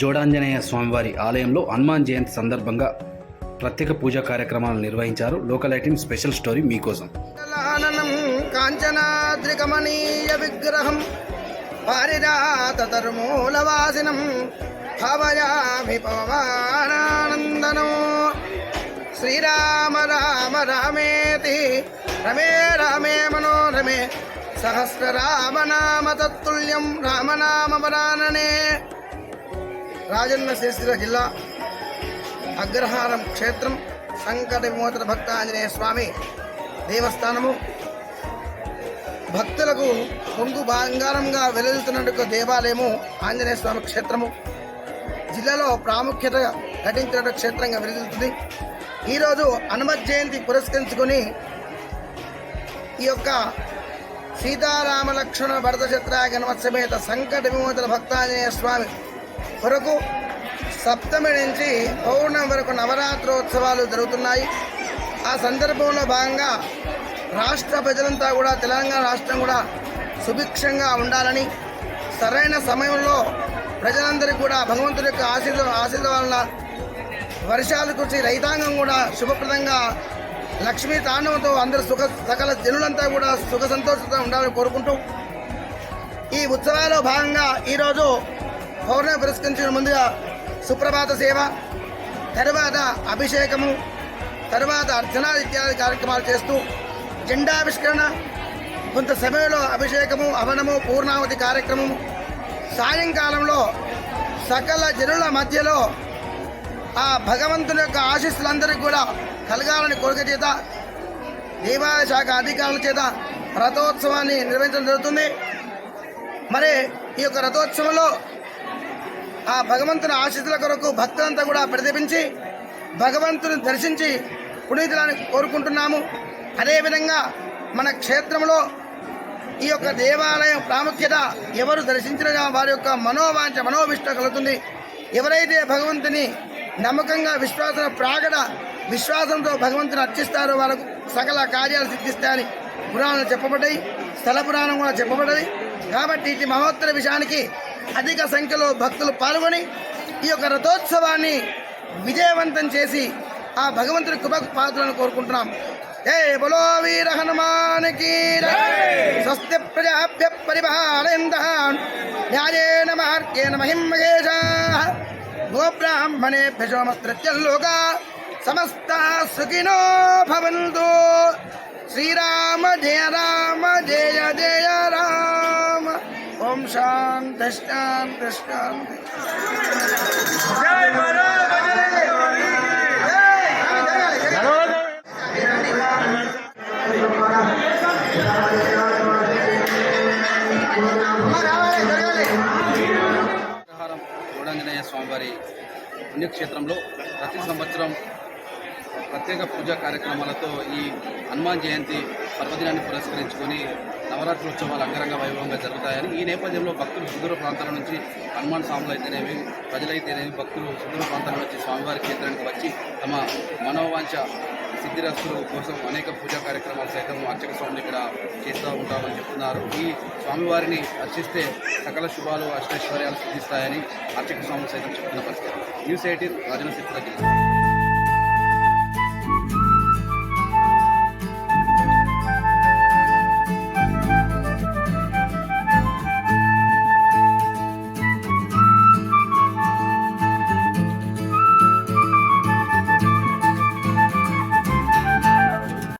జోడాంజనేయ స్వామివారి ఆలయంలో హనుమాన్ జయంతి సందర్భంగా ప్రత్యేక పూజా కార్యక్రమాలు నిర్వహించారు. లోకల్ ఐటీన్ స్పెషల్ స్టోరీ మీకోసం. లాననం విగ్రహం పారిజాతర్మూలవాసినం భావయామి పవమానందనం శ్రీరామ రామ రామేతి రమే రామే మనోరమే సహస్రరామనామ తత్తుల్యం రామనామ వరాననే రాజన్న సిరిసిల్ల జిల్లా అగ్రహారం క్షేత్రం సంకట విమోచన భక్త ఆంజనేయ స్వామి దేవస్థానము. భక్తులకు పొంగు బంగారంగా వెలుగుతున్నట్టు దేవాలయము ఆంజనేయ స్వామి క్షేత్రము. జిల్లాలో ప్రాముఖ్యత ఘటించిన క్షేత్రంగా వెలుగుతుంది. ఈరోజు హనుమత్ జయంతి పురస్కరించుకొని ఈ యొక్క సీతారామ లక్ష్మణ భరత చిత్రాయ సంకట విమోచన భక్తాంజనేయ స్వామి కొరకు సప్తమి నుంచి పౌర్ణమి వరకు నవరాత్రోత్సవాలు జరుగుతున్నాయి. ఆ సందర్భంలో భాగంగా రాష్ట్ర ప్రజలంతా కూడా తెలంగాణ రాష్ట్రం కూడా సుభిక్షంగా ఉండాలని సరైన సమయంలో ప్రజలందరికీ కూడా భగవంతుడి యొక్క ఆశీర్వ ఆశీర్వాద వర్షాలు కురిసి రైతాంగం కూడా శుభప్రదంగా లక్ష్మీ తాండవంతో అందరు సుఖ సకల జనులంతా కూడా సుఖ సంతోషంతో ఉండాలని కోరుకుంటూ ఈ ఉత్సవాల్లో భాగంగా ఈరోజు పౌర్ణమి పురస్కరించిన ముందుగా సుప్రభాత సేవ తర్వాత అభిషేకము తర్వాత అర్చన ఇత్యాది కార్యక్రమాలు చేస్తూ జెండావిష్కరణ కొంత సమయంలో అభిషేకము అవనము పూర్ణావతి కార్యక్రమం సాయంకాలంలో సకల జనుల మధ్యలో ఆ భగవంతుని యొక్క ఆశీస్సులందరికీ కూడా కలగాలని కోరిక చేత దేవాలయ శాఖ అధికారుల చేత రథోత్సవాన్ని నిర్వహించడం జరుగుతుంది. మరి ఈ యొక్క రథోత్సవంలో ఆ భగవంతుని ఆశీస్సుల కొరకు భక్తులంతా కూడా ప్రతిపించి భగవంతుని దర్శించి పునీతులని కోరుకుంటున్నాము. అదేవిధంగా మన క్షేత్రంలో ఈ యొక్క దేవాలయం ప్రాముఖ్యత ఎవరు దర్శించిన వారి యొక్క మనోవాంఛ మనోభిష్ట కలుగుతుంది. ఎవరైతే భగవంతుని నమ్మకంగా విశ్వాసం ప్రాగడ విశ్వాసంతో భగవంతుని అర్చిస్తారో వాళ్ళకు సకల కార్యాలు సిద్ధిస్తాయని పురాణాలు చెప్పబడ్డాయి స్థల పురాణం కూడా చెప్పబడ్డది కాబట్టి ఇటు మహోత్తర విషయానికి అధిక సంఖ్యలో భక్తులు పాల్గొని ఈ యొక్క రథోత్సవాన్ని విజయవంతం చేసి ఆ భగవంతుని కృపకు పాత్రలను కోరుకుంటున్నాం. ఏ బలో వీర హనుమానికి స్వస్తి ప్రజాభ్య పరిపాలయంతాన్ న్యాయేన మార్గేణ మహిమహేష. గోబ్రాహ్మణేభ్య సోమస్త్రత్యల్లోకా సమస్త సుఖినో భవంతు. శ్రీరామ జయ రామ జయ జయ రామ ఓం శాంతి శాంతి శాంతి స్వామివారి పుణ్యక్షేత్రంలో ప్రతి సంవత్సరం ప్రత్యేక పూజా కార్యక్రమాలతో ఈ హనుమాన్ జయంతి పర్వదినాన్ని పురస్కరించుకొని నవరాత్రోత్సవాలు అంగరంగ వైభవంగా జరుగుతాయని ఈ నేపథ్యంలో భక్తులు సుదూర ప్రాంతాల నుంచి హనుమాన్ స్వాములు అయితేనేవి ప్రజలైతేనేవి భక్తులు సుదూర ప్రాంతాల నుంచి స్వామివారి క్షేత్రానికి వచ్చి తమ మనోవాంఛ సిద్ధిరస్తుల కోసం అనేక పూజా కార్యక్రమాలు సైతం అర్చక స్వామిని ఇక్కడ చేస్తూ ఉంటామని చెప్తున్నారు. ఈ స్వామివారిని అర్చిస్తే సకల శుభాలు అష్టైశ్వర్యాలు సిద్ధిస్తాయని అర్చక స్వాములు సైతం చెప్తున్న పరిస్థితి. న్యూస్ ఎయిటీన్ రాజన జిల్లా.